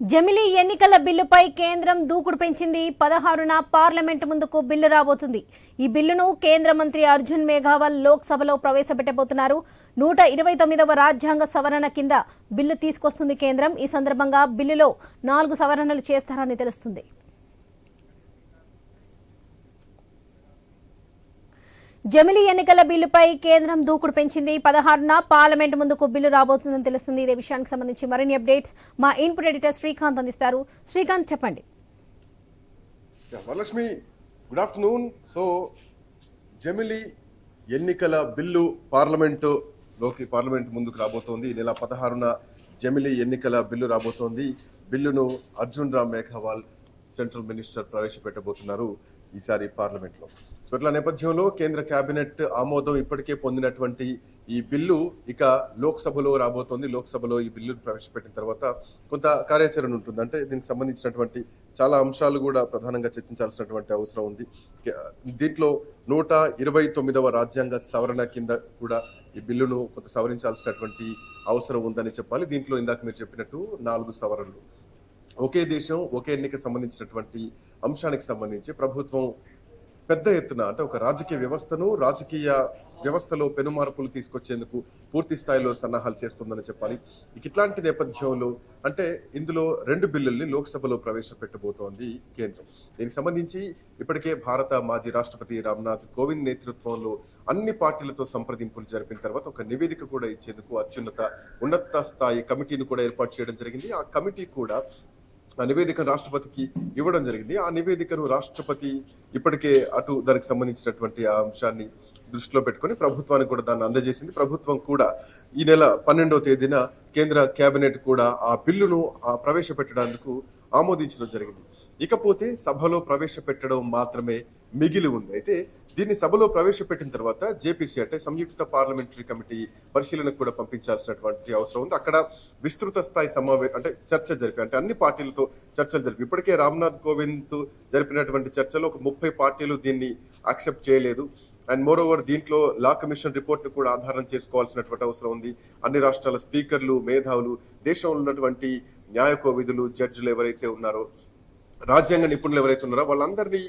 జమిలీ ఎన్నికల బిల్లుపై కేంద్రం దూకుడు పెంచింది. పదహారున పార్లమెంటు ముందుకు బిల్లు రాబోతుంది. ఈ బిల్లును కేంద్ర మంత్రి అర్జున్ మేఘావాల్ లోక్సభలో ప్రవేశపెట్టబోతున్నారు. నూట ఇరవై తొమ్మిదవ రాజ్యాంగ సవరణ కింద బిల్లు తీసుకొస్తుంది కేంద్రం. ఈ సందర్భంగా బిల్లులో నాలుగు సవరణలు చేస్తారని తెలుస్తుంది. జమిలీ ఎన్నికల బిల్లుపై కేంద్రం దూకుడు పెంచింది. పదహారున పార్లమెంట్ ముందుకు బిల్లు రాబోతుందని తెలుస్తుంది. ఇదే విషయానికి సంబంధించి మరిన్ని అప్డేట్స్ మా ఇన్పుట్ ఎడిటర్ శ్రీకాంత్ అందిస్తారు. శ్రీకాంత్ చెప్పండి. Varalakshmi good afternoon. సో జమిలి ఎన్నికల బిల్లు పార్లమెంటు లోకి పార్లమెంట్ ముందుకు రాబోతోంది. నెల పదహారున జమిలి ఎన్నికల బిల్లు రాబోతోంది. బిల్లును అర్జున్ రామ్ మేఘవాల్ సెంట్రల్ మినిస్టర్ ప్రవేశపెట్టబోతున్నారు. ఈసారి పార్లమెంట్లో. సో ఇట్లా నేపథ్యంలో కేంద్ర కేబినెట్ ఆమోదం ఇప్పటికే పొందినటువంటి ఈ బిల్లు ఇక లోక్సభలో రాబోతోంది. లోక్సభలో ఈ బిల్లును ప్రవేశపెట్టిన తర్వాత కొంత కార్యాచరణ ఉంటుంది. అంటే దీనికి సంబంధించినటువంటి చాలా అంశాలు కూడా ప్రధానంగా చర్చించాల్సినటువంటి అవసరం ఉంది. దీంట్లో నూట ఇరవై తొమ్మిదవ రాజ్యాంగ సవరణ కింద కూడా ఈ బిల్లును కొంత సవరించాల్సినటువంటి అవసరం ఉందని చెప్పాలి. దీంట్లో ఇందాక మీరు చెప్పినట్టు నాలుగు సవరణలు. ఒకే దేశం ఒకే ఎన్నిక సంబంధించినటువంటి అంశానికి సంబంధించి ప్రభుత్వం పెద్ద ఎత్తున అంటే ఒక రాజకీయ వ్యవస్థను రాజకీయ వ్యవస్థలో పెనుమార్పులు తీసుకొచ్చేందుకు పూర్తి స్థాయిలో సన్నాహాలు చేస్తుందని చెప్పాలి. ఇట్లాంటి నేపథ్యంలో అంటే ఇందులో రెండు బిల్లుల్ని లోక్సభలో ప్రవేశపెట్టబోతోంది కేంద్రం. దీనికి సంబంధించి ఇప్పటికే భారత మాజీ రాష్ట్రపతి రామ్నాథ్ కోవింద్ నేతృత్వంలో అన్ని పార్టీలతో సంప్రదింపులు జరిపిన తర్వాత ఒక నివేదిక కూడా ఇచ్చేందుకు అత్యున్నత ఉన్నత స్థాయి కమిటీని కూడా ఏర్పాటు చేయడం జరిగింది. ఆ కమిటీ కూడా ఆ నివేదికను రాష్ట్రపతికి ఇవ్వడం జరిగింది. ఆ నివేదికను రాష్ట్రపతి ఇప్పటికే అటు దానికి సంబంధించినటువంటి ఆ అంశాన్ని దృష్టిలో పెట్టుకొని ప్రభుత్వానికి కూడా దాన్ని అందజేసింది. ప్రభుత్వం కూడా ఈ నెల పన్నెండవ తేదీన కేంద్ర కేబినెట్ కూడా ఆ బిల్లును ఆ ప్రవేశపెట్టడానికి ఆమోదించడం జరిగింది. ఇకపోతే సభలో ప్రవేశపెట్టడం మాత్రమే మిగిలి ఉంది. అయితే దీన్ని సభలో ప్రవేశపెట్టిన తర్వాత జేపీసీ అంటే సంయుక్త పార్లమెంటరీ కమిటీ పరిశీలనకు కూడా పంపించాల్సినటువంటి అవసరం ఉంది. అక్కడ విస్తృత స్థాయి సమావేశం అంటే చర్చ జరిపి అంటే అన్ని పార్టీలతో చర్చలు జరిపి ఇప్పటికే రామ్నాథ్ కోవింద్ జరిపినటువంటి చర్చలో ఒక ముప్పై పార్టీలు దీన్ని యాక్సెప్ట్ చేయలేదు. అండ్ మోర్ ఓవర్ దీంట్లో లా కమిషన్ రిపోర్ట్ను కూడా ఆధారం చేసుకోవాల్సినటువంటి అవసరం ఉంది. అన్ని రాష్ట్రాల స్పీకర్లు మేధావులు దేశంలో ఉన్నటువంటి న్యాయకోవిధులు జడ్జిలు ఎవరైతే ఉన్నారో రాజ్యాంగ నిపుణులు ఎవరైతే ఉన్నారో వాళ్ళందరినీ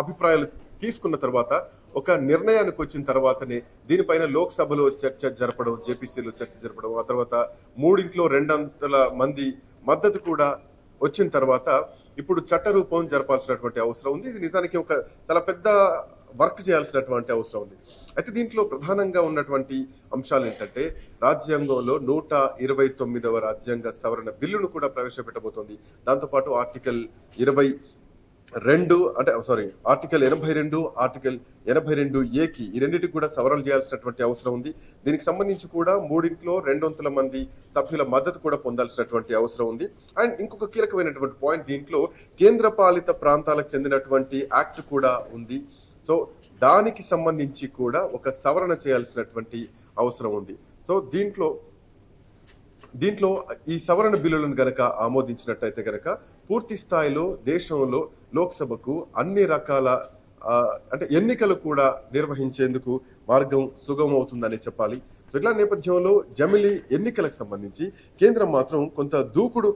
అభిప్రాయాలు తీసుకున్న తర్వాత ఒక నిర్ణయానికి వచ్చిన తర్వాతనే దీనిపైన లోక్సభలో చర్చ జరపడం జేపీసీలో చర్చ జరపడం ఆ తర్వాత మూడింట్లో రెండంతల మంది మద్దతు కూడా వచ్చిన తర్వాత ఇప్పుడు చట్ట రూపం జరపాల్సినటువంటి అవసరం ఉంది. ఇది నిజానికి ఒక చాలా పెద్ద వర్క్ చేయాల్సినటువంటి అవసరం ఉంది. అయితే దీంట్లో ప్రధానంగా ఉన్నటువంటి అంశాలు ఏంటంటే రాజ్యాంగంలో నూట ఇరవై తొమ్మిదవ రాజ్యాంగ సవరణ బిల్లును కూడా ప్రవేశపెట్టబోతోంది. దాంతోపాటు ఆర్టికల్ ఇరవై రెండు అంటే సారీ ఆర్టికల్ ఎనభై రెండు ఆర్టికల్ ఎనభై రెండు ఏకి ఈ రెండింటికి కూడా సవరణ చేయాల్సినటువంటి అవసరం ఉంది. దీనికి సంబంధించి కూడా మూడింట్లో రెండొంతుల మంది సభ్యుల మద్దతు కూడా పొందాల్సినటువంటి అవసరం ఉంది. అండ్ ఇంకొక కీలకమైనటువంటి పాయింట్ దీంట్లో కేంద్ర పాలిత ప్రాంతాలకు చెందినటువంటి యాక్ట్ కూడా ఉంది. సో దానికి సంబంధించి కూడా ఒక సవరణ చేయాల్సినటువంటి అవసరం ఉంది. సో దీంట్లో దీంట్లో ఈ సవరణ బిల్లులను గనక ఆమోదించినట్టయితే గనక పూర్తి స్థాయిలో దేశంలో లోక్సభకు అన్ని రకాల అంటే ఎన్నికలు కూడా నిర్వహించేందుకు మార్గం సుగమం అవుతుందని చెప్పాలి. సో ఇట్లా నేపథ్యంలో జమిలి ఎన్నికలకు సంబంధించి కేంద్రం మాత్రం కొంత దూకుడు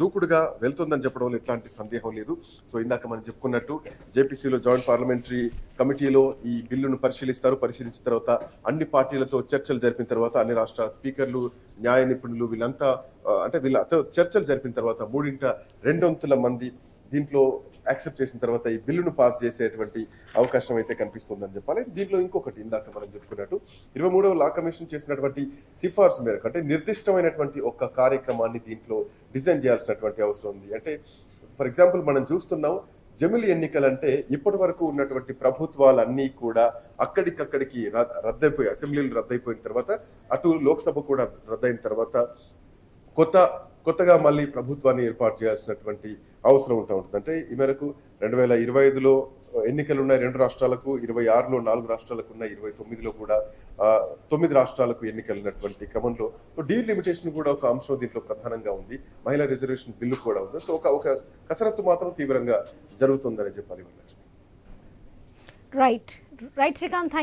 దూకుడుగా వెళ్తుందని చెప్పడంలో ఎట్లాంటి సందేహం లేదు. సో ఇందాక మనం చెప్పుకున్నట్టు జేపీసీలో జాయింట్ పార్లమెంటరీ కమిటీలో ఈ బిల్లును పరిశీలిస్తారు. పరిశీలించిన తర్వాత అన్ని పార్టీలతో చర్చలు జరిపిన తర్వాత అన్ని రాష్ట్రాల స్పీకర్లు న్యాయ నిపుణులు వీళ్ళంతా అంటే వీళ్ళతో చర్చలు జరిపిన తర్వాత మూడింట రెండొంతుల మంది దీంట్లో యాక్సెప్ట్ చేసిన తర్వాత ఈ బిల్లును పాస్ చేసేటువంటి అవకాశం అయితే కనిపిస్తుందని చెప్పాలి. దీంట్లో ఇంకొకటి ఇందాక మనం చెప్పుకున్నట్టు ఇరవై మూడవ లా కమిషన్ చేసినటువంటి సిఫార్సు మేరకు అంటే నిర్దిష్టమైనటువంటి ఒక కార్యక్రమాన్ని దీంట్లో డిజైన్ చేయాల్సినటువంటి అవసరం ఉంది. అంటే ఫర్ ఎగ్జాంపుల్ మనం చూస్తున్నాం జమిలి ఎన్నికలంటే ఇప్పటి వరకు ఉన్నటువంటి ప్రభుత్వాలన్నీ కూడా అక్కడికక్కడికి రద్దయిపోయి అసెంబ్లీలు రద్దయిపోయిన తర్వాత అటు లోక్సభ కూడా రద్దయిన తర్వాత కొత్త కొత్తగా మళ్ళీ ప్రభుత్వాన్ని ఏర్పాటు చేయాల్సినటువంటి అవసరం ఉంటా ఉంటుంది అంటే ఈ మేరకు రెండు వేల ఇరవై ఐదులో ఎన్నికలు ఉన్నాయి రెండు రాష్ట్రాలకు ఇరవై ఆరులో నాలుగు రాష్ట్రాలకు ఉన్నాయి ఇరవై తొమ్మిదిలో కూడా తొమ్మిది రాష్ట్రాలకు ఎన్నికలున్నటువంటి క్రమంలో డీల్ లిమిటేషన్ కూడా ఒక అంశం దీంట్లో ప్రధానంగా ఉంది. మహిళా రిజర్వేషన్ బిల్లు కూడా ఉంది. సో ఒక ఒక కసరత్తు మాత్రం తీవ్రంగా జరుగుతుందని చెప్పాలి వరలక్ష్మి. Right right Srikanth